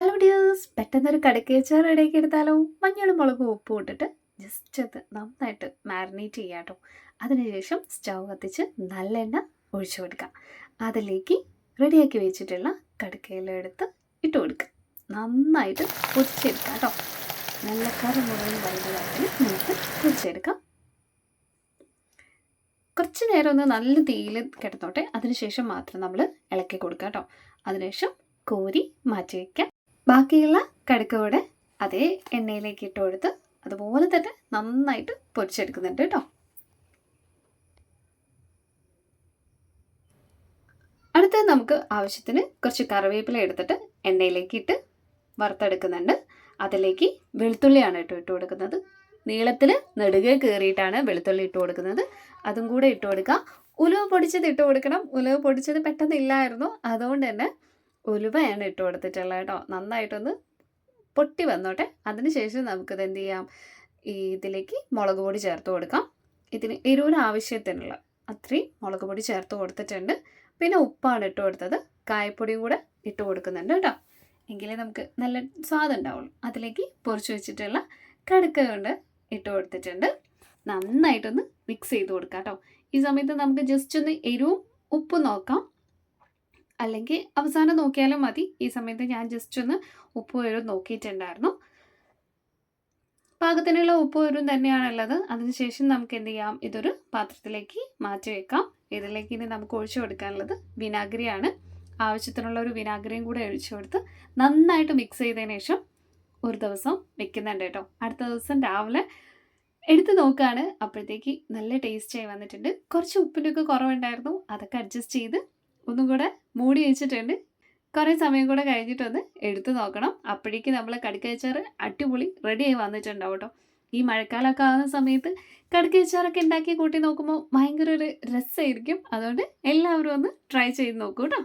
Hello dears പെട്ടെന്നൊരു കടക്കേച്ചാർ ഇടയ്ക്ക് എടുത്താലോ? മഞ്ഞളും മുളകും ഉപ്പും ഇട്ടിട്ട് ജസ്റ്റ് അത് നന്നായിട്ട് മാരിനേറ്റ് ചെയ്യാം കേട്ടോ അതിനുശേഷം സ്റ്റൗ കത്തിച്ച് നല്ല എണ്ണ ഒഴിച്ചു കൊടുക്കുക അതിലേക്ക് റെഡിയാക്കി വെച്ചിട്ടുള്ള കടക്കയില എടുത്ത് ഇട്ട് കൊടുക്കുക നന്നായിട്ട് പൊരിച്ചെടുക്കാം കേട്ടോ നല്ല കറി മുളക് പറയുന്നതായിട്ട് നമുക്ക് പൊരിച്ചെടുക്കാം കുറച്ച് നേരം ഒന്ന് നല്ല തീയിൽ കിടന്നോട്ടെ. അതിനുശേഷം മാത്രം നമ്മൾ ഇളക്കി കൊടുക്കുക കേട്ടോ അതിനുശേഷം കോരി മാറ്റി വയ്ക്കാം ബാക്കിയുള്ള കടുക്ക കൂടെ അതേ എണ്ണയിലേക്ക് ഇട്ട് കൊടുത്ത് അതുപോലെ തന്നെ നന്നായിട്ട് പൊരിച്ചെടുക്കുന്നുണ്ട് കേട്ടോ. അടുത്തത് നമുക്ക് ആവശ്യത്തിന് കുറച്ച് കറിവേപ്പില എടുത്തിട്ട് എണ്ണയിലേക്ക് ഇട്ട് വറുത്തെടുക്കുന്നുണ്ട്. അതിലേക്ക് വെളുത്തുള്ളിയാണ് കേട്ടോ ഇട്ട് കൊടുക്കുന്നത്. നീളത്തിൽ നെടുകെ കയറിയിട്ടാണ് വെളുത്തുള്ളി ഇട്ട് കൊടുക്കുന്നത്. അതും കൂടെ ഇട്ട് കൊടുക്കുക ഉലുവ പൊടിച്ചത് ഇട്ട് കൊടുക്കണം. ഉലുവ പൊടിച്ചത് പെട്ടെന്ന് ഇല്ലായിരുന്നു അതുകൊണ്ട് തന്നെ ഉലുവയാണ് ഇട്ട് കൊടുത്തിട്ടുള്ളത് കേട്ടോ. നന്നായിട്ടൊന്ന് പൊട്ടി വന്നോട്ടെ. അതിനുശേഷം നമുക്കിത് എന്ത് ചെയ്യാം? ഈ ഇതിലേക്ക് മുളക് പൊടി ചേർത്ത് കൊടുക്കാം. ഇതിന് എരിവിന് ആവശ്യത്തിനുള്ള അത്രയും മുളക് പൊടി ചേർത്ത് കൊടുത്തിട്ടുണ്ട്. പിന്നെ ഉപ്പാണ് ഇട്ട് കൊടുത്തത്. കായപ്പൊടിയും കൂടെ ഇട്ട് കൊടുക്കുന്നുണ്ട് കേട്ടോ. എങ്കിലേ നമുക്ക് നല്ല സ്വാദം ഉണ്ടാവുള്ളൂ. അതിലേക്ക് പൊറിച്ച് വെച്ചിട്ടുള്ള കടുക്ക കൊണ്ട് ഇട്ട് കൊടുത്തിട്ടുണ്ട്. നന്നായിട്ടൊന്ന് മിക്സ് ചെയ്ത് കൊടുക്കാം കേട്ടോ. ഈ സമയത്ത് നമുക്ക് ജസ്റ്റ് ഒന്ന് എരിവും ഉപ്പും നോക്കാം. അല്ലെങ്കിൽ അവസാനം നോക്കിയാലും മതി. ഈ സമയത്ത് ഞാൻ ജസ്റ്റ് ഒന്ന് ഉപ്പ് വരും നോക്കിയിട്ടുണ്ടായിരുന്നു. പാകത്തിനുള്ള ഉപ്പ് വരും തന്നെയാണുള്ളത്. അതിനുശേഷം നമുക്ക് എന്ത് ചെയ്യാം? ഇതൊരു പാത്രത്തിലേക്ക് മാറ്റി വെക്കാം. ഇതിലേക്ക് ഇനി നമുക്ക് ഒഴിച്ചു കൊടുക്കാനുള്ളത് വിനാഗിരിയാണ്. ആവശ്യത്തിനുള്ള ഒരു വിനാഗിരിയും കൂടെ ഒഴിച്ചു കൊടുത്ത് നന്നായിട്ട് മിക്സ് ചെയ്തതിന് ശേഷം ഒരു ദിവസം വെക്കുന്നുണ്ട് കേട്ടോ. അടുത്ത ദിവസം രാവിലെ എടുത്ത് നോക്കുകയാണ് അപ്പോഴത്തേക്ക് നല്ല ടേസ്റ്റായി വന്നിട്ടുണ്ട്. കുറച്ച് ഉപ്പിന്റെയൊക്കെ കുറവുണ്ടായിരുന്നു. അതൊക്കെ അഡ്ജസ്റ്റ് ചെയ്ത് ഒന്നും കൂടെ മൂടി വെച്ചിട്ടുണ്ട്. കുറേ സമയം കൂടെ കഴിഞ്ഞിട്ടൊന്ന് എടുത്തു നോക്കണം. അപ്പോഴേക്ക് നമ്മൾ കടുക്കയച്ചാറ് അടിപൊളി റെഡിയായി വന്നിട്ടുണ്ടാവും കേട്ടോ ഈ മഴക്കാലമൊക്കെ ആകുന്ന സമയത്ത് കടുക്കയച്ചാറൊക്കെ ഉണ്ടാക്കി കൂട്ടി നോക്കുമ്പോൾ ഭയങ്കര ഒരു രസമായിരിക്കും. അതുകൊണ്ട് എല്ലാവരും ഒന്ന് ട്രൈ ചെയ്ത് നോക്കൂ കേട്ടോ